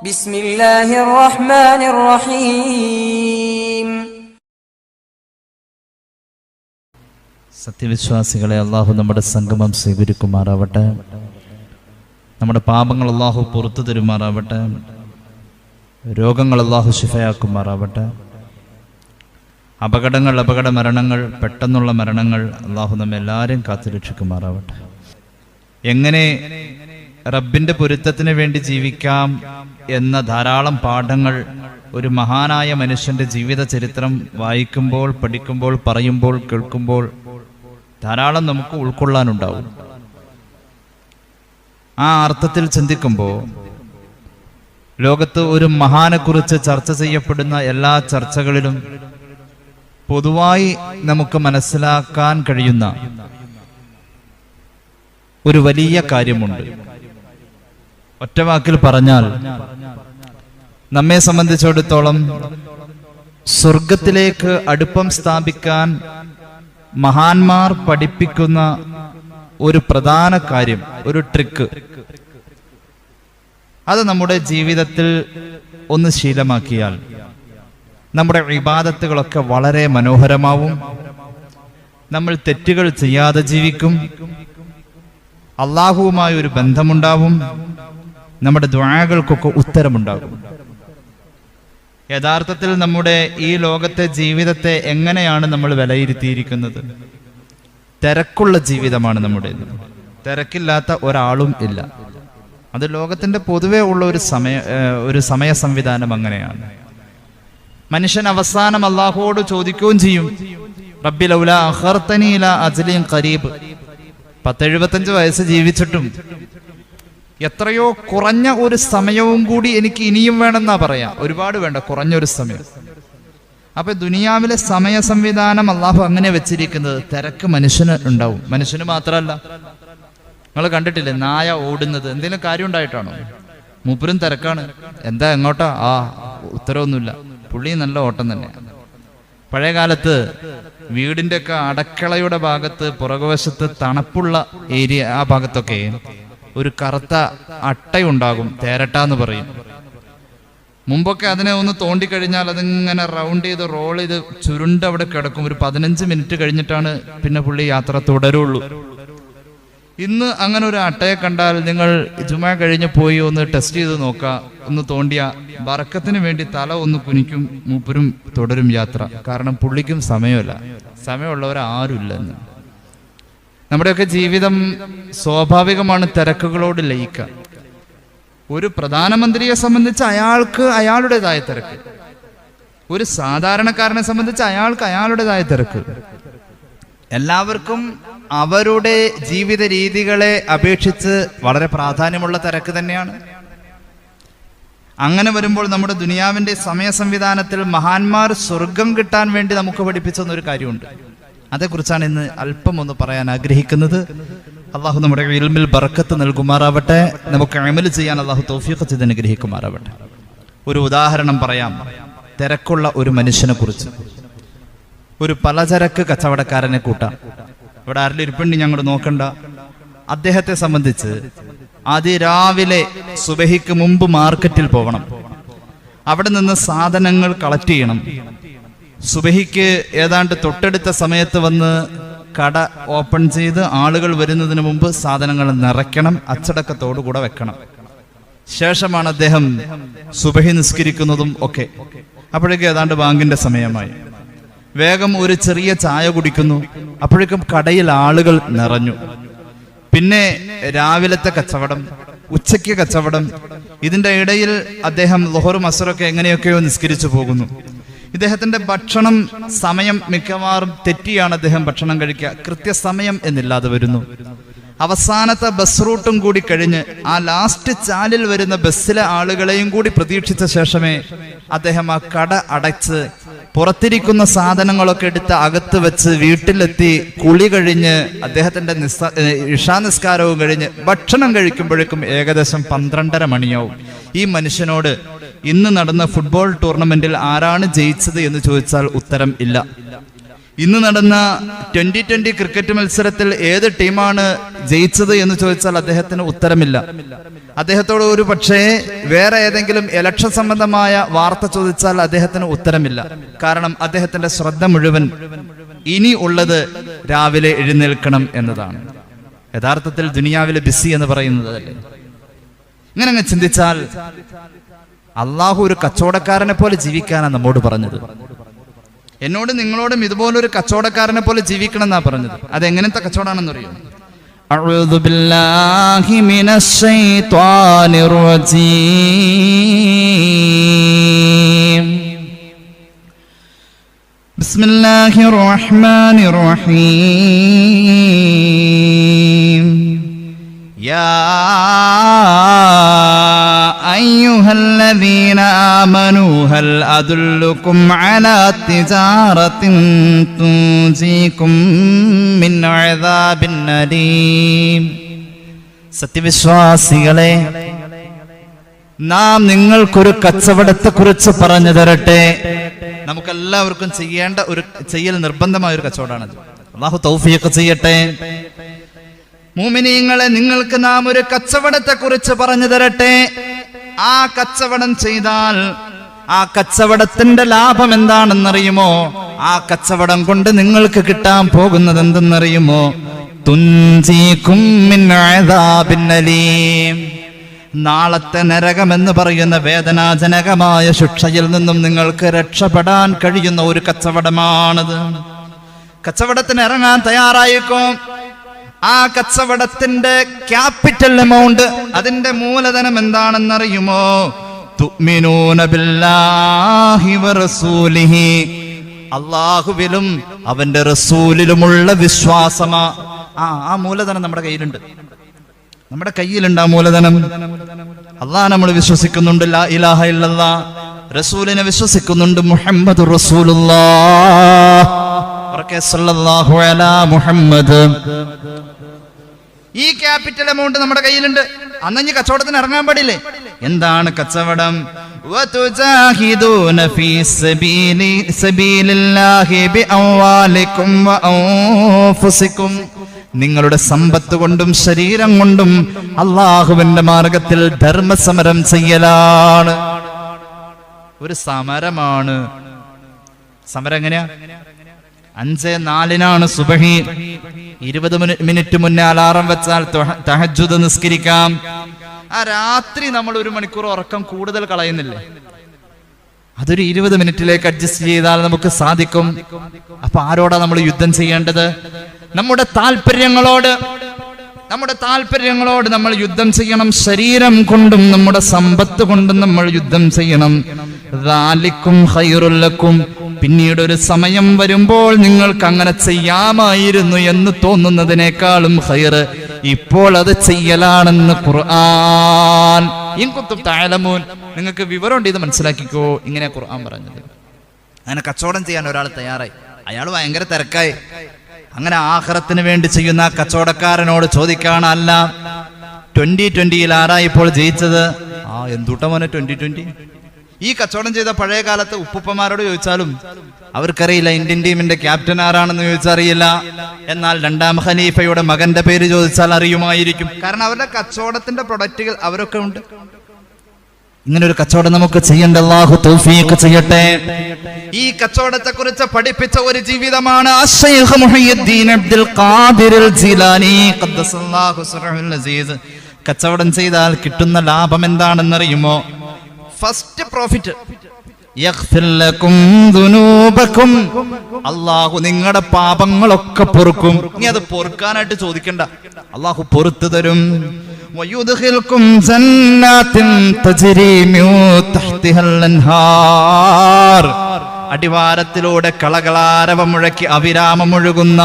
ബിസ്മില്ലാഹിർ റഹ്മാനിർ റഹീം സത്യവിശ്വാസികളെ അള്ളാഹു നമ്മുടെ സംഗമം സ്വീകരിക്കുമാറാവട്ടെ. നമ്മുടെ പാപങ്ങൾ അള്ളാഹു പുറത്തു തരുമാറാവട്ടെ. രോഗങ്ങൾ അള്ളാഹു ശിഫയാക്കുമാറാവട്ടെ. അപകടങ്ങൾ അപകട മരണങ്ങൾ പെട്ടെന്നുള്ള മരണങ്ങൾ അള്ളാഹു നമ്മെ എല്ലാവരും കാത്തുരക്ഷിക്കുമാറാവട്ടെ എങ്ങനെ റബ്ബിന്റെ പൊരുത്തത്തിന് വേണ്ടി ജീവിക്കാം? എന്ന ധാരാളം പാഠങ്ങൾ ഒരു മഹാനായ മനുഷ്യന്റെ ജീവിത ചരിത്രം വായിക്കുമ്പോൾ പഠിക്കുമ്പോൾ പറയുമ്പോൾ കേൾക്കുമ്പോൾ ധാരാളം നമുക്ക് ഉൾക്കൊള്ളാനുണ്ടാവും. ആ അർത്ഥത്തിൽ ചിന്തിക്കുമ്പോൾ ലോകത്ത് ഒരു മഹാനെക്കുറിച്ച് ചർച്ച ചെയ്യപ്പെടുന്ന എല്ലാ ചർച്ചകളിലും പൊതുവായി നമുക്ക് മനസ്സിലാക്കാൻ കഴിയുന്ന ഒരു വലിയ കാര്യമുണ്ട്. ഒറ്റവാക്കിൽ പറഞ്ഞാൽ നമ്മെ സംബന്ധിച്ചിടത്തോളം സ്വർഗത്തിലേക്ക് അടുപ്പം സ്ഥാപിക്കാൻ മഹാന്മാർ പഠിപ്പിക്കുന്ന ഒരു പ്രധാന കാര്യം ഒരു ട്രിക്ക് അത് നമ്മുടെ ജീവിതത്തിൽ ഒന്ന് ശീലമാക്കിയാൽ നമ്മുടെ വിവാദത്തുകളൊക്കെ വളരെ മനോഹരമാവും. നമ്മൾ തെറ്റുകൾ ചെയ്യാതെ ജീവിക്കും. അള്ളാഹുവുമായി ഒരു ബന്ധമുണ്ടാവും. നമ്മുടെ ദ്വാകൾക്കൊക്കെ ഉത്തരമുണ്ടാകും. യഥാർത്ഥത്തിൽ നമ്മുടെ ഈ ലോകത്തെ ജീവിതത്തെ എങ്ങനെയാണ് നമ്മൾ വിലയിരുത്തിയിരിക്കുന്നത്? തിരക്കുള്ള ജീവിതമാണ് നമ്മുടെ തിരക്കില്ലാത്ത ഒരാളും ഇല്ല. അത് ലോകത്തിന്റെ പൊതുവെ ഉള്ള ഒരു സമയ ഒരു സമയ സംവിധാനം അങ്ങനെയാണ്. മനുഷ്യൻ അവസാനം അള്ളാഹുവോട് ചോദിക്കുകയും ചെയ്യും റബ്ബി ലൗല അഹർത്തനീല അജലിയും കരീബ് പത്തെഴുപത്തഞ്ച് വയസ്സ് ജീവിച്ചിട്ടും എത്രയോ കുറഞ്ഞ ഒരു സമയവും കൂടി എനിക്ക് ഇനിയും വേണമെന്നാ പറയാ. ഒരുപാട് വേണ്ട കുറഞ്ഞൊരു സമയം. അപ്പൊ ദുനിയാവിലെ സമയ സംവിധാനം അള്ളാഹു അങ്ങനെ വെച്ചിരിക്കുന്നത് തിരക്ക് മനുഷ്യന് ഉണ്ടാവും. മനുഷ്യന് മാത്രമല്ല നിങ്ങൾ കണ്ടിട്ടില്ലേ? നായ ഓടുന്നത്. എന്തെങ്കിലും കാര്യം ഉണ്ടായിട്ടാണോ? മൂപ്പരും തിരക്കാണ്. എന്താ എങ്ങോട്ടാ? ആ ഉത്തരവൊന്നുമില്ല. പുള്ളി നല്ല ഓട്ടം തന്നെ. പഴയ കാലത്ത് വീടിന്റെ ഒക്കെ അടക്കളയുടെ ഭാഗത്ത് പുറകുവശത്ത് തണുപ്പുള്ള ഏരിയ ആ ഭാഗത്തൊക്കെ ഒരു കറുത്ത അട്ടയുണ്ടാകും തേരട്ട എന്ന് പറയും. മുമ്പൊക്കെ അതിനെ ഒന്ന് തോണ്ടിക്കഴിഞ്ഞാൽ അതിങ്ങനെ റൗണ്ട് ചെയ്ത് റോൾ ചെയ്ത് ചുരുണ്ട് അവിടെ കിടക്കും. ഒരു പതിനഞ്ച് മിനിറ്റ് കഴിഞ്ഞിട്ടാണ് പിന്നെ പുള്ളി യാത്ര തുടരുള്ളൂ. ഇന്ന് അങ്ങനെ ഒരു അട്ടയെ കണ്ടാൽ നിങ്ങൾ ജുമ കഴിഞ്ഞ് പോയി ഒന്ന് ടെസ്റ്റ് ചെയ്ത് നോക്കുക. ഒന്ന് തോണ്ടിയ വറക്കത്തിന് വേണ്ടി തല ഒന്ന് കുനിക്കും മൂപ്പരും തുടരും യാത്ര. കാരണം പുള്ളിക്കും സമയമല്ല. സമയമുള്ളവർ ആരുമില്ല എന്ന് നമ്മുടെയൊക്കെ ജീവിതം സ്വാഭാവികമാണ് തിരക്കുകളോട് ലയിക്കുക. ഒരു പ്രധാനമന്ത്രിയെ സംബന്ധിച്ച് അയാൾക്ക് അയാളുടേതായ തിരക്ക്. ഒരു സാധാരണക്കാരനെ സംബന്ധിച്ച് അയാൾക്ക് അയാളുടേതായ തിരക്ക്. എല്ലാവർക്കും അവരുടെ ജീവിത രീതികളെ അപേക്ഷിച്ച് വളരെ പ്രാധാന്യമുള്ള തിരക്ക് തന്നെയാണ്. അങ്ങനെ വരുമ്പോൾ നമ്മുടെ ദുനിയാവിന്റെ സമയ സംവിധാനത്തിൽ മഹാന്മാർ സ്വർഗം കിട്ടാൻ വേണ്ടി നമുക്ക് പഠിപ്പിച്ചെന്നൊരു കാര്യമുണ്ട്. അതേക്കുറിച്ചാണ് ഇന്ന് അല്പം ഒന്ന് പറയാൻ ആഗ്രഹിക്കുന്നത്. അള്ളാഹു നമ്മുടെ ഇൽമിൽ ബർക്കത്ത് നൽകുമാറാവട്ടെ. നമുക്ക് അമൽ ചെയ്യാൻ അള്ളാഹു തോഫിയൊക്കെ ചെയ്ത് അനുഗ്രഹിക്കുമാറാവട്ടെ. ഒരു ഉദാഹരണം പറയാം. തിരക്കുള്ള ഒരു മനുഷ്യനെ കുറിച്ച്. ഒരു പലചരക്ക് കച്ചവടക്കാരനെ കൂട്ടാം. ഇവിടെ ആരുടെ ഇരിപ്പുണ്ട് ഞങ്ങൾ നോക്കണ്ട. അദ്ദേഹത്തെ സംബന്ധിച്ച് അതിരാവിലെ സുബഹിക്ക് മുമ്പ് മാർക്കറ്റിൽ പോകണം അവിടെ നിന്ന് സാധനങ്ങൾ കളക്ട് ചെയ്യണം. സുബഹിക്ക് ഏതാണ്ട് തൊട്ടടുത്ത സമയത്ത് വന്ന് കട ഓപ്പൺ ചെയ്ത് ആളുകൾ വരുന്നതിന് മുമ്പ് സാധനങ്ങൾ നിറയ്ക്കണം അച്ചടക്കത്തോടു കൂടെ വെക്കണം. ശേഷമാണ് അദ്ദേഹം സുബഹി നിസ്കരിക്കുന്നതും ഒക്കെ. അപ്പോഴേക്കും ഏതാണ്ട് ബാങ്കിന്റെ സമയമായി. വേഗം ഒരു ചെറിയ ചായ കുടിക്കുന്നു. അപ്പോഴേക്കും കടയിൽ ആളുകൾ നിറഞ്ഞു. പിന്നെ രാവിലത്തെ കച്ചവടം ഉച്ചയ്ക്ക് കച്ചവടം. ഇതിന്റെ ഇടയിൽ അദ്ദേഹം ലൊഹറും അസറൊക്കെ എങ്ങനെയൊക്കെയോ നിസ്കരിച്ചു പോകുന്നു. ഇദ്ദേഹത്തിന്റെ ഭക്ഷണം സമയം മിക്കവാറും തെറ്റിയാണ് അദ്ദേഹം ഭക്ഷണം കഴിക്കുക. കൃത്യസമയം എന്നില്ലാതെ വരുന്നു. അവസാനത്തെ ബസ് റൂട്ടും കൂടി കഴിഞ്ഞ് ആ ലാസ്റ്റ് ചാലിൽ വരുന്ന ബസ്സിലെ ആളുകളെയും കൂടി പ്രതീക്ഷിച്ച ശേഷമേ അദ്ദേഹം ആ കട അടച്ച് പുറത്തിരിക്കുന്ന സാധനങ്ങളൊക്കെ എടുത്ത് അകത്ത് വെച്ച് വീട്ടിലെത്തി കുളി കഴിഞ്ഞ് അദ്ദേഹത്തിന്റെ നിസ്സ ഇഷാനിസ്കാരവും ഇഷാ നിസ്കാരവും കഴിഞ്ഞ് ഭക്ഷണം കഴിക്കുമ്പോഴേക്കും ഏകദേശം പന്ത്രണ്ടര മണിയാവും. ഈ മനുഷ്യനോട് ഇന്ന് നടന്ന ഫുട്ബോൾ ടൂർണമെന്റിൽ ആരാണ് ജയിച്ചത് എന്ന് ചോദിച്ചാൽ ഉത്തരം ഇല്ല. ഇന്ന് നടന്ന ട്വന്റി ട്വന്റി ക്രിക്കറ്റ് മത്സരത്തിൽ ഏത് ടീമാണ് ജയിച്ചത് എന്ന് ചോദിച്ചാൽ അദ്ദേഹത്തിന് ഉത്തരമില്ല. അദ്ദേഹത്തോട് ഒരു പക്ഷേ വേറെ ഏതെങ്കിലും ഇലക്ഷൻ സംബന്ധമായ വാർത്ത ചോദിച്ചാൽ അദ്ദേഹത്തിന് ഉത്തരമില്ല. കാരണം അദ്ദേഹത്തിന്റെ ശ്രദ്ധ മുഴുവൻ ഇനി ഉള്ളത് രാവിലെ എഴുന്നേൽക്കണം എന്നതാണ്. യഥാർത്ഥത്തിൽ ദുനിയാവിലെ ബിസി എന്ന് പറയുന്നത് അല്ലേ? ഇങ്ങനെ ചിന്തിച്ചാൽ അള്ളാഹു ഒരു കച്ചവടക്കാരനെ പോലെ ജീവിക്കാനാണ് നമ്മോട് പറഞ്ഞത് എന്നോട് നിങ്ങളോടും ഇതുപോലൊരു കച്ചവടക്കാരനെ പോലെ ജീവിക്കണം എന്നാ പറഞ്ഞത് അത് എങ്ങനത്തെ കച്ചവടമാണെന്ന് അറിയോ أعوذ بالله من الشيطان الرجيم بسم الله الرحمن الرحيم يا أيها الذين آمنوا هل أدلكم على تجارة تنجيكم من عذاب أليم സത്യവിശ്വാസികളെ നാം നിങ്ങൾക്കൊരു കച്ചവടത്തെ കുറിച്ച് പറഞ്ഞു തരട്ടെ നമുക്കെല്ലാവർക്കും ചെയ്യേണ്ട ഒരു ചെയ്യൽ നിർബന്ധമായ ഒരു കച്ചവടമാണത് അള്ളാഹു തൗഫീഖ് ചെയ്യട്ടെ മൂമിനീങ്ങളെ നിങ്ങൾക്ക് നാം ഒരു കച്ചവടത്തെ കുറിച്ച് പറഞ്ഞു തരട്ടെ ആ കച്ചവടം ചെയ്താൽ ആ കച്ചവടത്തിന്റെ ലാഭം എന്താണെന്നറിയുമോ? ആ കച്ചവടം കൊണ്ട് നിങ്ങൾക്ക് കിട്ടാൻ പോകുന്നത് എന്തെന്നറിയുമോ? നാളത്തെ നരകമെന്ന് പറയുന്ന വേദനാജനകമായ ശിക്ഷയിൽ നിന്നും നിങ്ങൾക്ക് രക്ഷപ്പെടാൻ കഴിയുന്ന ഒരു കച്ചവടമാണത്. കച്ചവടത്തിന് ഇറങ്ങാൻ തയ്യാറായിക്കോ? ആ കച്ചവടത്തിന്റെ ക്യാപിറ്റൽ എമൗണ്ട് അതിന്റെ മൂലധനം എന്താണെന്നറിയുമോ? അള്ളാഹുവിലും അവന്റെ റസൂലിലുമുള്ള വിശ്വാസമാ. ആ ആ മൂലധനം നമ്മുടെ കയ്യിലുണ്ട്. നമ്മുടെ കയ്യിലുണ്ട് ആ മൂലധനം. അള്ളാഹ് നമ്മൾ വിശ്വസിക്കുന്നുണ്ട് ലാ ഇലാഹ ഇല്ലല്ലാ. റസൂലിനെ വിശ്വസിക്കുന്നുണ്ട് മുഹമ്മദ് റസൂലുള്ളാഹ്. അലാ മുഹമ്മദ് ഈ ക്യാപിറ്റൽ എമൗണ്ട് നമ്മുടെ കയ്യിലുണ്ട് അന്നഞ്ഞ് കച്ചവടത്തിന് ഇറങ്ങാൻ പാടില്ലേ എന്താണ് കച്ചവടം وتجاهدون في سبيل سبيل الله بأموالكم وأنفسكم നിങ്ങളുടെ സമ്പത്ത് കൊണ്ടും ശരീരം കൊണ്ടും അള്ളാഹുവിന്റെ മാർഗത്തിൽ ധർമ്മസമരം ചെയ്യലാണ് ഒരു സമരമാണ് സമരം എങ്ങനെയാ അഞ്ച് നാലിനാണ് സുബഹി. ഇരുപത് മിനി- മിനിറ്റ് മുന്നേ അലാറം വെച്ചാൽ തഹജുദ് നിസ്കരിക്കാം. ആ രാത്രി നമ്മൾ ഒരു മണിക്കൂർ ഉറക്കം കൂടുതൽ കളയുന്നില്ലേ? അതൊരു ഇരുപത് മിനിറ്റിലേക്ക് അഡ്ജസ്റ്റ് ചെയ്താൽ നമുക്ക് സാധിക്കും. അപ്പൊ ആരോടാ നമ്മൾ യുദ്ധം ചെയ്യേണ്ടത്? നമ്മുടെ താല്പര്യങ്ങളോട് നമ്മുടെ താല്പര്യങ്ങളോട് നമ്മൾ യുദ്ധം ചെയ്യണം. ശരീരം കൊണ്ടും നമ്മുടെ സമ്പത്ത് കൊണ്ടും നമ്മൾ യുദ്ധം ചെയ്യണം. പിന്നീട് ഒരു സമയം വരുമ്പോൾ നിങ്ങൾക്ക് അങ്ങനെ ചെയ്യാമായിരുന്നു എന്ന് തോന്നുന്നതിനേക്കാളും ഹൈർ ഇപ്പോൾ അത് ചെയ്യലാണെന്ന് ഖുർആൻ. ഇൻകുത്തും താലമൂൻ നിങ്ങൾക്ക് വിവരമുണ്ട് ഇത് മനസ്സിലാക്കിക്കോ. ഇങ്ങനെ ഖുർആൻ പറഞ്ഞത്. അങ്ങനെ കച്ചവടം ചെയ്യാൻ ഒരാൾ തയ്യാറായി. അയാൾ ഭയങ്കര തിരക്കായി. അങ്ങനെ ആഹ്റത്തിന് വേണ്ടി ചെയ്യുന്ന കച്ചവടക്കാരനോട് ചോദിക്കാണ് അല്ല ട്വന്റി ട്വന്റിയിൽ ആരാ ഇപ്പോൾ ജയിച്ചത്? ആ എന്തുട്ട മോനെ ട്വന്റി ട്വന്റി? ഈ കച്ചവടം ചെയ്ത പഴയ കാലത്ത് ഉപ്പുപ്പമാരോട് ചോദിച്ചാലും അവർക്കറിയില്ല ഇന്ത്യൻ ടീമിന്റെ ക്യാപ്റ്റൻ ആരാണെന്ന് ചോദിച്ചറിയില്ല. എന്നാൽ രണ്ടാം ഹനീഫയുടെ മകന്റെ പേര് ചോദിച്ചാൽ അറിയുമായിരിക്കും. കാരണം അവരുടെ കച്ചവടത്തിന്റെ പ്രൊഡക്റ്റുകൾ അവരൊക്കെ ഉണ്ട്. ഇങ്ങനെ ഒരു കച്ചവടം നമുക്ക് ചെയ്യേണ്ട അള്ളാഹു തൗഫീഖ് ചെയ്യട്ടെ. ഈ കച്ചവടത്തെ കുറിച്ച് പഠിപ്പിച്ച ഒരു ജീവിതമാണ് അബ്ദുൽ ഖാദിർ കച്ചവടം ചെയ്താൽ കിട്ടുന്ന ലാഭം എന്താണെന്നറിയുമോ? ഫസ്റ്റ് പ്രോഫിറ്റ് അള്ളാഹു നിങ്ങളുടെ പാപങ്ങളൊക്കെ പൊറുക്കും. നീ അത് പൊറുക്കാനായിട്ട് ചോദിക്കണ്ട. അള്ളാഹു പൊറുത്തു തരും ും. തജ്രി മിൻ അടിവാരത്തിലൂടെ കളകളാരവം മുഴക്കി അവിരാമമൊഴുകുന്ന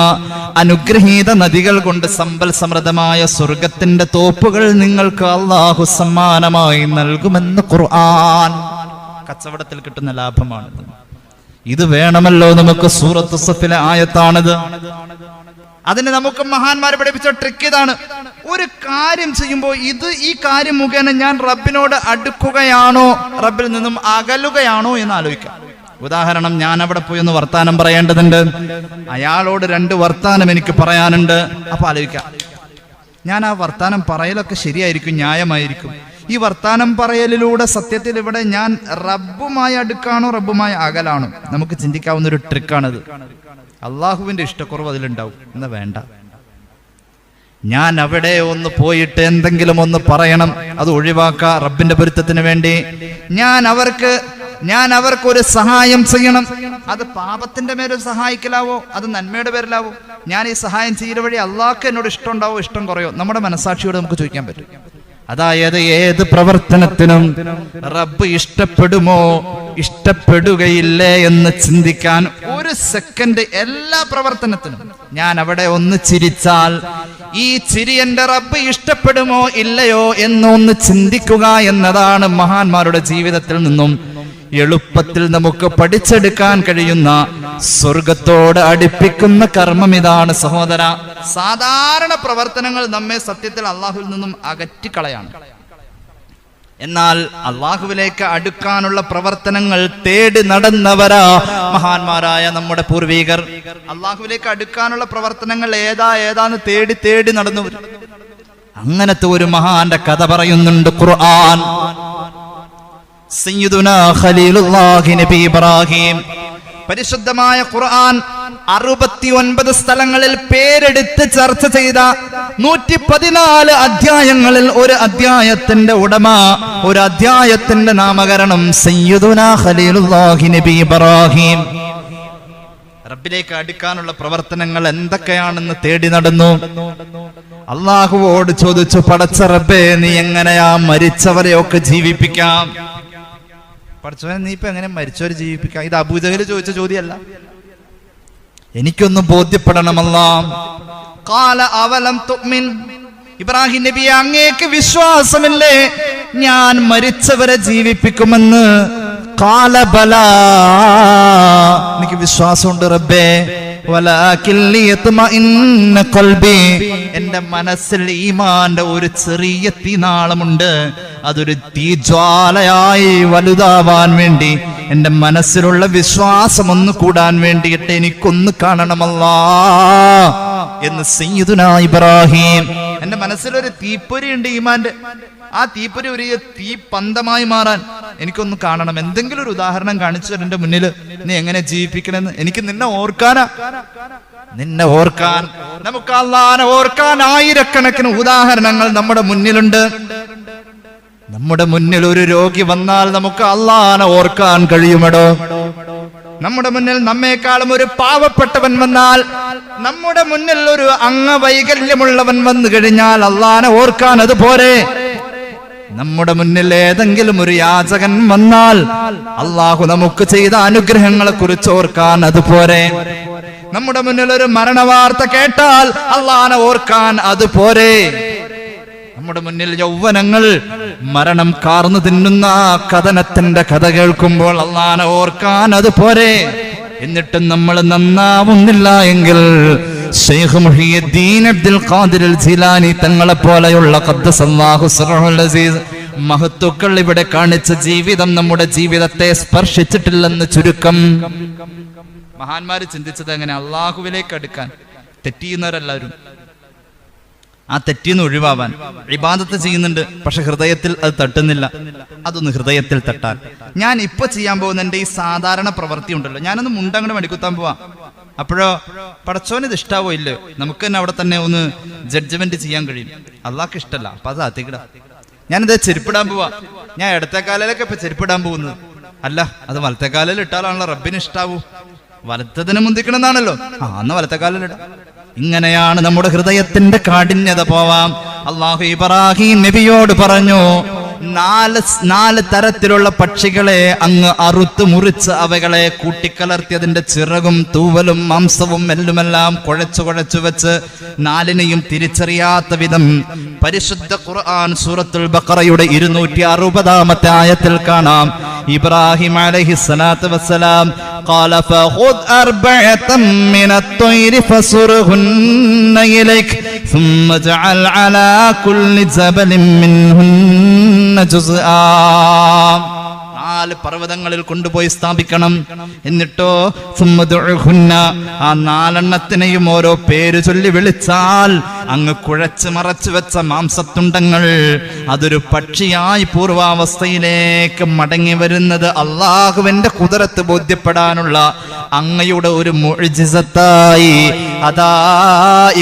അനുഗ്രഹീത നദികൾ കൊണ്ട് സമ്പൽ സമൃദ്ധമായ സ്വർഗത്തിന്റെ തോപ്പുകൾ നിങ്ങൾക്ക് അള്ളാഹു സമ്മാനമായി നൽകുമെന്ന് ഖുർആൻ. കച്ചവടത്തിൽ കിട്ടുന്ന ലാഭമാണിത്. ഇത് വേണമല്ലോ നമുക്ക് സൂറത്ത് സഫിലെ ആയത്താണിത്. അതിന് നമുക്ക് മഹാന്മാർ പഠിപ്പിച്ച ട്രിക്ക് ഇതാണ്. ഒരു കാര്യം ചെയ്യുമ്പോൾ ഇത് ഈ കാര്യം മുഖേന ഞാൻ റബ്ബിനോട് അടുക്കുകയാണോ റബ്ബിൽ നിന്നും അകലുകയാണോ എന്ന് ആലോചിക്കാം. ഉദാഹരണം ഞാൻ അവിടെ പോയി ഒന്ന് വർത്താനം പറയേണ്ടതുണ്ട്. അയാളോട് രണ്ട് വർത്താനം എനിക്ക് പറയാനുണ്ട്. അപ്പൊ ആലോചിക്കാം. ഞാൻ ആ വർത്താനം പറയലൊക്കെ ശരിയായിരിക്കും ന്യായമായിരിക്കും. ഈ വർത്താനം പറയലിലൂടെ സത്യത്തിൽ ഇവിടെ ഞാൻ റബ്ബുമായ അടുക്കാണോ റബ്ബുമായ അകലാണോ? നമുക്ക് ചിന്തിക്കാവുന്ന ഒരു ട്രിക്കാണത്. അള്ളാഹുവിന്റെ ഇഷ്ടക്കുറവ് അതിലുണ്ടാവും. എന്നാ വേണ്ട. ഞാൻ അവിടെ ഒന്ന് പോയിട്ട് എന്തെങ്കിലും ഒന്ന് പറയണം. അത് ഒഴിവാക്ക റബ്ബിന്റെ പൊരുത്തത്തിന് വേണ്ടി. ഞാൻ അവർക്ക് ഞാൻ അവർക്കൊരു സഹായം ചെയ്യണം. അത് പാപത്തിന്റെ മേലെ സഹായിക്കലാവോ? അത് നന്മയുടെ പേരിലാവോ? ഞാൻ ഈ സഹായം ചെയ്യുന്ന വഴി അള്ളാഹ്ക്ക് എന്നോട് ഇഷ്ടം ഉണ്ടാവോ? ഇഷ്ടം കുറയോ? നമ്മുടെ മനസാക്ഷിയോട് നമുക്ക് ചോദിക്കാൻ പറ്റും. അതായത് ഏത് പ്രവർത്തനത്തിനും റബ്ബ് ഇഷ്ടപ്പെടുമോ ഇഷ്ടപ്പെടുകയില്ലേ എന്ന് ചിന്തിക്കാൻ ഒരു സെക്കൻഡ് എല്ലാ പ്രവർത്തനത്തിനും ഞാൻ അവിടെ ഒന്ന് ചിരിച്ചാൽ ഈ ചിരി എന്റെ റബ്ബ് ഇഷ്ടപ്പെടുമോ ഇല്ലയോ എന്നൊന്ന് ചിന്തിക്കുക എന്നതാണ് മഹാന്മാരുടെ ജീവിതത്തിൽ നിന്നും എളുപ്പത്തിൽ നമുക്ക് പഠിച്ചെടുക്കാൻ കഴിയുന്ന സ്വർഗത്തോട് അടുപ്പിക്കുന്ന കർമ്മം ഇതാണ് സഹോദര. സാധാരണ പ്രവർത്തനങ്ങൾ നമ്മെ സത്യത്തിൽ അള്ളാഹുവിൽ നിന്നും അകറ്റിക്കളയാണ്. എന്നാൽ അള്ളാഹുവിലേക്ക് അടുക്കാനുള്ള പ്രവർത്തനങ്ങൾ തേടി നടന്നവരാ മഹാന്മാരായ നമ്മുടെ പൂർവീകർ. അള്ളാഹുവിലേക്ക് അടുക്കാനുള്ള പ്രവർത്തനങ്ങൾ ഏതാ ഏതാന്ന് തേടി തേടി നടന്നു അങ്ങനത്തെ ഒരു മഹാന്റെ കഥ പറയുന്നുണ്ട് ഖുർആൻ. ഇബ്രാഹിം. പരിശുദ്ധമായ ഖുർആൻ അറുപത്തി ഒൻപത് സ്ഥലങ്ങളിൽ പേരെടുത്ത് ചർച്ച ചെയ്ത നൂറ്റി പതിനാല് അധ്യായങ്ങളിൽ ഒരു അധ്യായത്തിന്റെ ഉടമ ഒരു അധ്യായത്തിന്റെ നാമകരണം സയ്യിദുനാ ഖലീലുല്ലാഹി നബി ഇബ്രാഹിം. റബ്ബിലേക്ക് അടുക്കാനുള്ള പ്രവർത്തനങ്ങൾ എന്തൊക്കെയാണെന്ന് തേടി നടന്നു. അള്ളാഹുവോട് ചോദിച്ചു പടച്ച റബ്ബേ നീ എങ്ങനെയാ മരിച്ചവരെയൊക്കെ ജീവിപ്പിക്കാം? പഠിച്ചവനെ നീ ഇപ്പൊ എങ്ങനെ മരിച്ചവരെ ജീവിപ്പിക്കാം? ഇത് അബൂജഹൽ ചോദിച്ച ചോദ്യമല്ല. എനിക്കൊന്ന് ബോധ്യപ്പെടണമല്ല. കാല അവലം തുമ്മിൻ. ഇബ്രാഹിം നബി അങ്ങേക്ക് വിശ്വാസമില്ലേ? ഞാൻ മരിച്ചവരെ ജീവിപ്പിക്കുമെന്ന്. കാലബല എനിക്ക് വിശ്വാസമുണ്ട് റബ്ബേ. എന്റെ മനസ്സിൽ ഈമാന്റെ ഒരു ചെറിയ തീനാളമുണ്ട്. അതൊരു തീജ്വാലയായി വലുതാവാൻ വേണ്ടി എന്റെ മനസ്സിലുള്ള വിശ്വാസം ഒന്ന് കൂടാൻ വേണ്ടിയിട്ട് എനിക്കൊന്ന് കാണണമല്ല എന്ന് സയ്യിദുന ഇബ്രാഹിം. എന്റെ മനസ്സിലൊരു തീപ്പൊരി ഉണ്ട് ഈമാന്റെ. ആ തീപ്പൊരി ഒരു തീ പന്തമായി മാറാൻ എനിക്കൊന്ന് കാണണം. എന്തെങ്കിലും ഒരു ഉദാഹരണം കാണിച്ചു തരേണ്ട മുന്നിൽ നീ എങ്ങനെ ജീവിപ്പിക്കണമെന്ന് എനിക്ക് നിന്നെ ഓർക്കാനാ. നിന്നെ ഓർക്കാൻ. നമുക്ക് അള്ളാനെ ഓർക്കാൻ ആയിരക്കണക്കിന് ഉദാഹരണങ്ങൾ നമ്മുടെ മുന്നിലുണ്ട്. നമ്മുടെ മുന്നിൽ ഒരു രോഗി വന്നാൽ നമുക്ക് അള്ളാനെ ഓർക്കാൻ കഴിയുമടോ? നമ്മുടെ മുന്നിൽ നമ്മേക്കാളും ഒരു പാവപ്പെട്ടവൻ വന്നാൽ നമ്മുടെ മുന്നിൽ ഒരു അംഗവൈകല്യമുള്ളവൻ വന്നു കഴിഞ്ഞാൽ അള്ളാനെ ഓർക്കാൻ അതുപോലെ നമ്മുടെ മുന്നിൽ ഏതെങ്കിലും ഒരു യാചകൻ വന്നാൽ അള്ളാഹു നമുക്ക് ചെയ്ത അനുഗ്രഹങ്ങളെ കുറിച്ച് ഓർക്കാൻ അതുപോലെ നമ്മുടെ മുന്നിൽ ഒരു മരണവാർത്ത കേട്ടാൽ അള്ളാഹനെ ഓർക്കാൻ അതുപോലെ നമ്മുടെ മുന്നിൽ യൗവനങ്ങൾ മരണം കാർന്നു തിന്നുന്ന കഥനത്തിന്റെ കഥ കേൾക്കുമ്പോൾ അള്ളാഹനെ ഓർക്കാൻ അതുപോലെ എന്നിട്ടും നമ്മൾ നന്നാവുന്നില്ല എങ്കിൽ ഷെയ്ഖ് മുഹിയുദ്ദീൻ അബ്ദുൽ ഖാദിർ ജിലാനി തങ്ങളെ പോലെയുള്ള അസീസ് മഹത്തുക്കൾ ഇവിടെ കാണിച്ച ജീവിതം നമ്മുടെ ജീവിതത്തെ സ്പർശിച്ചിട്ടില്ലെന്ന് ചുരുക്കം. മഹാന്മാര് ചിന്തിച്ചത് എങ്ങനെ? അള്ളാഹുവിലേക്ക് അടുക്കാൻ. തെറ്റിയുന്നവരെല്ലാവരും. ആ തെറ്റിന്ന് ഒഴിവാവാൻ. ഇബാദത്ത് ചെയ്യുന്നുണ്ട് പക്ഷെ ഹൃദയത്തിൽ അത് തട്ടുന്നില്ല. അതൊന്ന് ഹൃദയത്തിൽ തട്ടാൻ. ഞാൻ ഇപ്പൊ ചെയ്യാൻ പോകുന്ന എന്റെ ഈ സാധാരണ പ്രവൃത്തി ഉണ്ടല്ലോ ഞാനൊന്ന് മുണ്ടങ്ങട് മടിക്കുത്താൻ പോവാ. അപ്പോഴോ പടച്ചോന് ഇത് ഇഷ്ടാവോ ഇല്ല? നമുക്ക് തന്നെ അവിടെ തന്നെ ഒന്ന് ജഡ്ജ്മെന്റ് ചെയ്യാൻ കഴിയും. അള്ളാഹ്ക്ക് ഇഷ്ടമല്ല അപ്പൊ അത് ഞാൻ ഞാനിത് ചെരുപ്പിടാൻ പോവാ. ഞാൻ ഇടത്തെ കാലിലൊക്കെ ഇപ്പൊ ചെരുപ്പിടാൻ പോകുന്നത്. അല്ല അത് വലത്തെ കാലിൽ ഇട്ടാലാണല്ലോ. റബ്ബിന് ഇഷ്ടാവൂ. വലത്തതിന് മുന്തിക്കണമെന്നാണല്ലോ. ആ അന്ന് വലത്തെ കാലിൽ ഇടാം. ഇങ്ങനെയാണ് നമ്മുടെ ഹൃദയത്തിന്റെ കാഠിന്യത പോവാം. അള്ളാഹു ഇബ്രാഹിം നബിയോട് പറഞ്ഞു നാല് നാല് തരത്തിലുള്ള പക്ഷികളെ അങ്ങ് അറുത്ത് മുറിച്ച് അവകളെ കൂട്ടിക്കലർത്തി അതിന്റെ ചിറകും തൂവലും മാംസവും എല്ലുമെല്ലാം കുഴച്ചു കുഴച്ചു വെച്ച് നാലിനെയും തിരിച്ചറിയാത്ത വിധം പരിശുദ്ധ ഖുർആൻ സൂറത്തുൽ ബഖറയുടെ ഇരുന്നൂറ്റി അറുപതാമത്തെ ആയത്തിൽ കാണാം ഇബ്രാഹിം അലൈഹി സ്വലാത്തു വസ്സലാം قال فخذ أربعة من الطير فصرهن إليك ثم اجعل على كل جبل منهن ജുസ് ആ നാല് പർവതങ്ങളിൽ കൊണ്ടുപോയി സ്ഥാപിക്കണം. എന്നിട്ടോ ആ നാലെണ്ണത്തിനെയും ഓരോ പേര് ചൊല്ലി വിളിച്ചാൽ അങ്ങ് കുഴച്ച് മറച്ചു വെച്ച മാംസത്തുണ്ടങ്ങൾ അതൊരു പക്ഷിയായി പൂർവാവസ്ഥയിലേക്ക് മടങ്ങി വരുന്നത് അള്ളാഹുവിന്റെ കുതിരത്ത് ബോധ്യപ്പെടാനുള്ള അങ്ങയുടെ ഒരു മൊഴിജിസത്തായി അതാ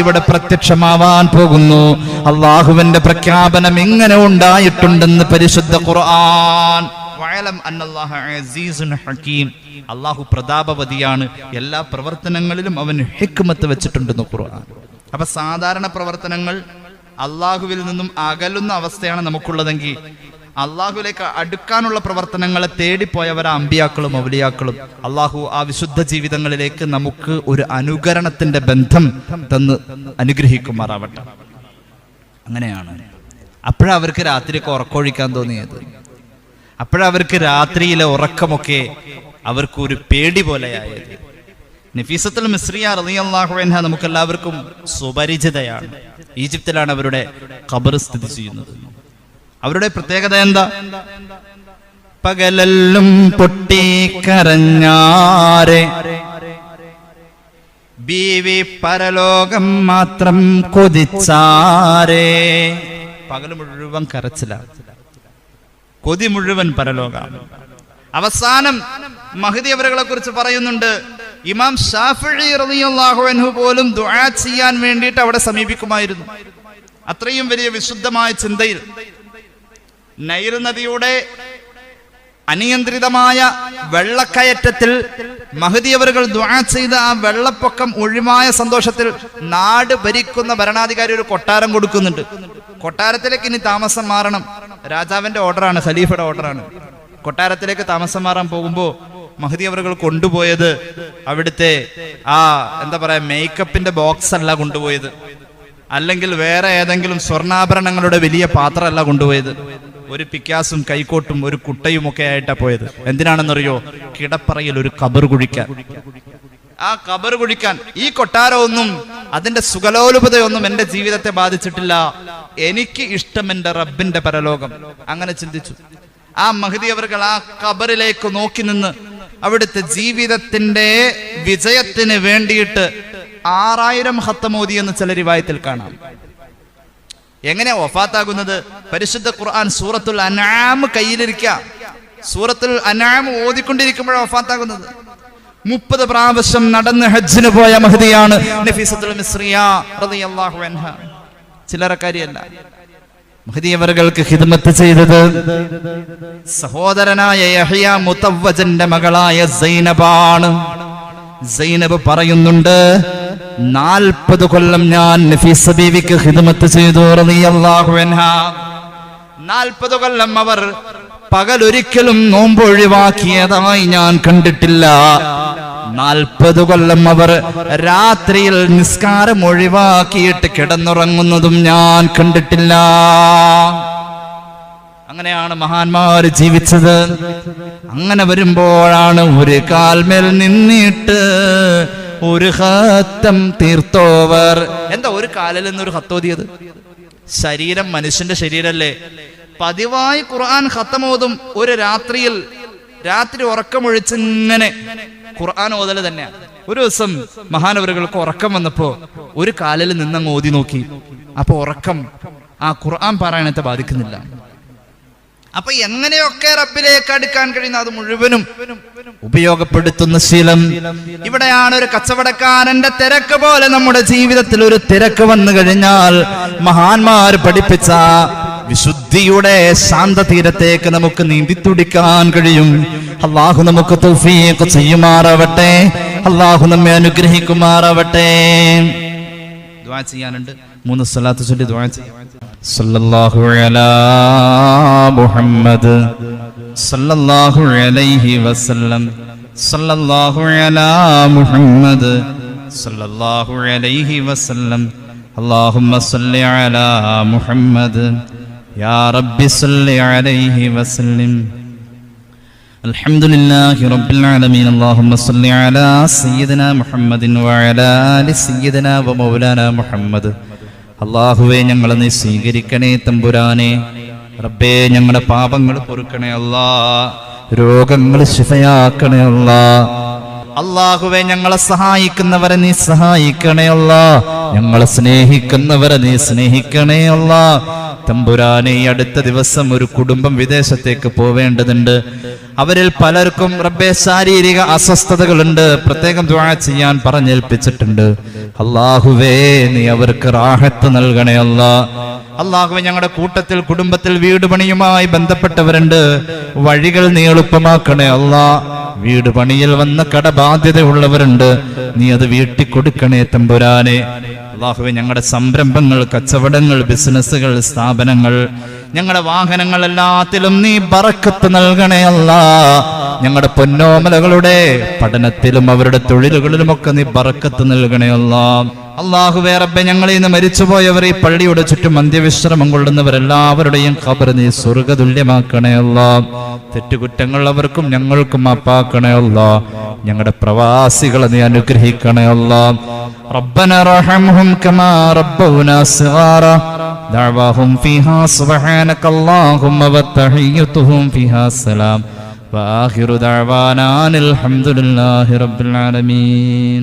ഇവിടെ പ്രത്യക്ഷമാവാൻ പോകുന്നു. അള്ളാഹുവിന്റെ പ്രഖ്യാപനം ഇങ്ങനെ ഉണ്ടായിട്ടുണ്ടെന്ന് പരിശുദ്ധ ഖുർആൻ അള്ളാഹു പ്രതാപവതിയാണ്. എല്ലാ പ്രവർത്തനങ്ങളിലും അവൻ ഹിക്മത്ത് വെച്ചിട്ടുണ്ടെന്ന് ഖുർആൻ. അപ്പൊ സാധാരണ പ്രവർത്തനങ്ങൾ അള്ളാഹുവിൽ നിന്നും അകലുന്ന അവസ്ഥയാണ് നമുക്കുള്ളതെങ്കിൽ അള്ളാഹുലേക്ക് അടുക്കാനുള്ള പ്രവർത്തനങ്ങളെ തേടിപ്പോയവരാ അമ്പിയാക്കളും അവലിയാക്കളും അള്ളാഹു ആ വിശുദ്ധ ജീവിതങ്ങളിലേക്ക് നമുക്ക് ഒരു അനുകരണത്തിന്റെ ബന്ധം തന്ന് അനുഗ്രഹിക്കുമാറാവട്ടെ. അങ്ങനെയാണ്. അപ്പോഴവർക്ക് രാത്രിയൊക്കെ ഉറക്കമൊഴിക്കാൻ തോന്നിയത്. അപ്പോഴാ അവർക്ക് രാത്രിയിലെ ഉറക്കമൊക്കെ അവർക്ക് ഒരു പേടി പോലെയായത്. നഫീസത്തുൽ മിസ്രിയ റളിയല്ലാഹു അൻഹ നമുക്ക് എല്ലാവർക്കും സുപരിചിതയാണ് ഈജിപ്തിലാണ് അവരുടെ ഖബർ സ്ഥിതി ചെയ്യുന്നത്. അവരുടെ പ്രത്യേകത എന്താ? പകലെല്ലും പൊട്ടിക്കരഞ്ഞാരെ ബീവി പരലോകം മാത്രം കൊതിച്ചാരേ പകൽ മുഴുവൻ കരച്ചിലാണ്. കൊതി മുഴുവൻ പരലോകാണ് അവസാനം മഹദി അവരുകളെ കുറിച്ച് പറയുന്നുണ്ട് ഇമാം റളിയല്ലാഹു പോലും ദുആ ചെയ്യാൻ വേണ്ടിയിട്ട് അവിടെ സമീപിക്കുമായിരുന്നു. അത്രയും വലിയ വിശുദ്ധമായ ചിന്തയിൽ നൈർ നദിയുടെ അനിയന്ത്രിതമായ വെള്ളക്കയറ്റത്തിൽ മഹദിയവരുകൾ ദുആ ചെയ്ത ആ വെള്ളപ്പൊക്കം ഒഴിമായ സന്തോഷത്തിൽ നാട് ഭരിക്കുന്ന ഭരണാധികാരി ഒരു കൊട്ടാരം കൊടുക്കുന്നുണ്ട്. കൊട്ടാരത്തിലേക്ക് ഇനി താമസം മാറണം. രാജാവിന്റെ ഓർഡറാണ് ഖലീഫയുടെ ഓർഡറാണ്. കൊട്ടാരത്തിലേക്ക് താമസം മാറാൻ പോകുമ്പോൾ മഹദി അവറുകൾ കൊണ്ടുപോയത് അവിടുത്തെ ആ എന്താ പറയാ മേക്കപ്പിന്റെ ബോക്സ് അല്ല കൊണ്ടുപോയത്. അല്ലെങ്കിൽ വേറെ ഏതെങ്കിലും സ്വർണാഭരണങ്ങളുടെ വലിയ പാത്രമല്ല കൊണ്ടുപോയത്. ഒരു പിക്കാസും കൈക്കോട്ടും ഒരു കുട്ടയും ഒക്കെ ആയിട്ടാ പോയത്. എന്തിനാണെന്നറിയോ? കിടപ്പറയിൽ ഒരു കബർ കുഴിക്കാൻ. ആ കബർ കുഴിക്കാൻ. ഈ കൊട്ടാരമൊന്നും അതിന്റെ സുഖലോലുപതയൊന്നും എന്റെ ജീവിതത്തെ ബാധിച്ചിട്ടില്ല. എനിക്ക് ഇഷ്ടം എന്റെ റബ്ബിന്റെ പരലോകം. അങ്ങനെ ചിന്തിച്ചു. ആ മഹദി അവർകൾ ആ കബറിലേക്ക് നോക്കി നിന്ന് അവിടുത്തെ ജീവിതത്തിന്റെ വിജയത്തിന് വേണ്ടിയിട്ട് ആറായിരം ഹത്തമോദി എന്ന് ചില റിവായത്തിൽ കാണാം. എങ്ങനെയാ വഫാത്താകുന്നത്? പരിശുദ്ധ ഖുർആൻ സൂറത്തുൽ അനാമ് കയ്യിലിരിക്ക. സൂറത്തുൽ അനാമ് ഓതിക്കൊണ്ടിരിക്കുമ്പോഴാണ് വഫാത്താകുന്നത്. മുപ്പത് പ്രാവശ്യം നടന്ന് ഹജ്ജിന് പോയ മഹദിയാണ് നഫീസത്തുൽ മിസ്രിയ റളിയല്ലാഹു ചില്ലറക്കാരിയല്ല മഹദിയവറുകൾക്ക് ഹിദ്മത്ത് ചെയ്തത് സഹോദരനായ യഹ്യ മുത്തവ്വജന്റെ മകളായ സൈനബാണ്. സൈനബ് പറയുന്നുണ്ട് നാൽപ്പത് കൊല്ലം ഞാൻ നഫീസ ബീവിക്ക് ഹിദ്മത്ത് ചെയ്തു റളിയല്ലാഹു നാൽപ്പത് കൊല്ലം അവർ പകലൊരിക്കലും നോമ്പൊഴിവാക്കിയതായി ഞാൻ കണ്ടിട്ടില്ല. നാൽപ്പത് കൊല്ലം അവർ രാത്രിയിൽ നിസ്കാരം ഒഴിവാക്കിയിട്ട് കിടന്നുറങ്ങുന്നതും ഞാൻ കണ്ടിട്ടില്ല. അങ്ങനെയാണ് മഹാന്മാർ ജീവിച്ചത്. അങ്ങനെ വരുമ്പോഴാണ് ഒരു കാൽമേൽ നിന്നിട്ട് ഒരു ഹത്തം തീർത്തോവർ. എന്താ ഒരു കാലിൽ നിന്നൊരു ഹത്തോതിയത് ശരീരം മനുഷ്യന്റെ ശരീരല്ലേ? പതിവായി ഖുർആൻ ഖത്തമോതും ഒരു രാത്രിയിൽ രാത്രി ഉറക്കമൊഴിച്ച് ഇങ്ങനെ ഖുർആൻ ഓതൽ തന്നെയാണ് ഒരു ദിവസം മഹാനവരുകൾക്ക് ഉറക്കം വന്നപ്പോ ഒരു കാലിൽ നിന്നങ്ങ് ഓതി നോക്കി. അപ്പൊ ഉറക്കം ആ ഖുർആൻ പാരായണത്തെ ബാധിക്കുന്നില്ല. അപ്പൊ എങ്ങനെയൊക്കെ റബ്ബിലേക്ക് അടുക്കാൻ കഴിയുന്ന? അത് മുഴുവനും ഉപയോഗപ്പെടുത്തുന്ന ശീലം. ഇവിടെയാണ് ഒരു കച്ചവടക്കാരന്റെ തിരക്ക് പോലെ നമ്മുടെ ജീവിതത്തിൽ ഒരു തിരക്ക് വന്നു കഴിഞ്ഞാൽ മഹാന്മാർ പഠിപ്പിച്ച വിശുദ്ധിയുടെ ശാന്ത തീരത്തേക്ക് നമുക്ക് നീന്തിത്തുടിക്കാൻ കഴിയും അള്ളാഹു നമുക്ക് തൗഫീഖ് ചെയ്യുമാറാവട്ടെ അള്ളാഹു നമ്മെ അനുഗ്രഹിക്കുമാറാവട്ടെ ദുആ ചെയ്യാനുണ്ട് മൂന്ന് സ്വലാത്ത് ചൊല്ലി ദുആ ചെയ്യാം സല്ലല്ലാഹു അലാ മുഹമ്മദ് സല്ലല്ലാഹു അലൈഹി വസല്ലം സല്ലല്ലാഹു അലാ മുഹമ്മദ് സല്ലല്ലാഹു അലൈഹി വസല്ലം اللهم صل على محمد يا رب صل عليه وسلم الحمد لله رب العالمين اللهم صل على سيدنا محمد وعلى آل سيدنا ومولانا محمد അള്ളാഹുവെ ഞങ്ങളെ നീ സ്വീകരിക്കണേ തമ്പുരാനെ റബ്ബേ ഞങ്ങളുടെ പാപങ്ങൾ പൊറുക്കണേ അല്ലാ രോഗങ്ങൾ ശിഫയാക്കണേ അല്ലാ അള്ളാഹുവെ ഞങ്ങളെ സഹായിക്കുന്നവരെ നീ സഹായിക്കണേ അല്ല ഞങ്ങളെ സ്നേഹിക്കുന്നവരെ നീ സ്നേഹിക്കണേ അല്ല തമ്പുരാനെ ഈ അടുത്ത ദിവസം ഒരു കുടുംബം വിദേശത്തേക്ക് പോവേണ്ടതുണ്ട്. അവരിൽ പലർക്കും റബ്ബെ ശാരീരിക അസ്വസ്ഥതകളുണ്ട്. പ്രത്യേകം ദ്വാ ചെയ്യാൻ പറഞ്ഞേൽപ്പിച്ചിട്ടുണ്ട്. അള്ളാഹുവേ നീ അവർക്ക് റാഹത്ത് നൽകണേ അല്ല. അള്ളാഹുവെ ഞങ്ങളുടെ കൂട്ടത്തിൽ കുടുംബത്തിൽ വീട് പണിയുമായി ബന്ധപ്പെട്ടവരുണ്ട്. വഴികൾ നീ എളുപ്പമാക്കണേ അല്ലാ. വീട് പണിയിൽ വന്ന കടബാധ്യതയുള്ളവരുണ്ട്. നീ അത് വീട്ടിക്കൊടുക്കണേ തമ്പുരാനെ. അള്ളാഹുവെ ഞങ്ങളുടെ സംരംഭങ്ങൾ കച്ചവടങ്ങൾ ബിസിനസ്സുകൾ സ്ഥാപനങ്ങൾ ഞങ്ങളുടെ വാഹനങ്ങൾ എല്ലാത്തിലും നീ ബറക്കത്ത് നൽകണേ അല്ല. ഞങ്ങളുടെ പൊന്നോമലകളുടെ പഠനത്തിലും അവരുടെ തൊഴിലുകളിലുമൊക്കെ നീ ബറക്കത്ത് നൽകണേ അല്ല. അള്ളാഹുവേ റബ്ബെ ഞങ്ങൾ ഇന്ന് മരിച്ചുപോയവർ ഈ പള്ളിയുടെ ചുറ്റും അന്ത്യവിശ്രമം കൊള്ളുന്നവരെല്ലാവരുടെയും ഖബർ നീ സ്വർഗതുല്യമാക്കണേ അല്ല തെറ്റുകുറ്റങ്ങൾ അവർക്കും ഞങ്ങൾക്കും മാപ്പാക്കണേ അല്ല ഞങ്ങളുടെ പ്രവാസികളെ നീ അനുഗ്രഹിക്കണേ അല്ല ربنا ارحمهم كما ربونا صغارا دعواهم فيها سبحانك اللهم وتحيتهم فيها السلام وآخر دعوانا أن الحمد لله رب العالمين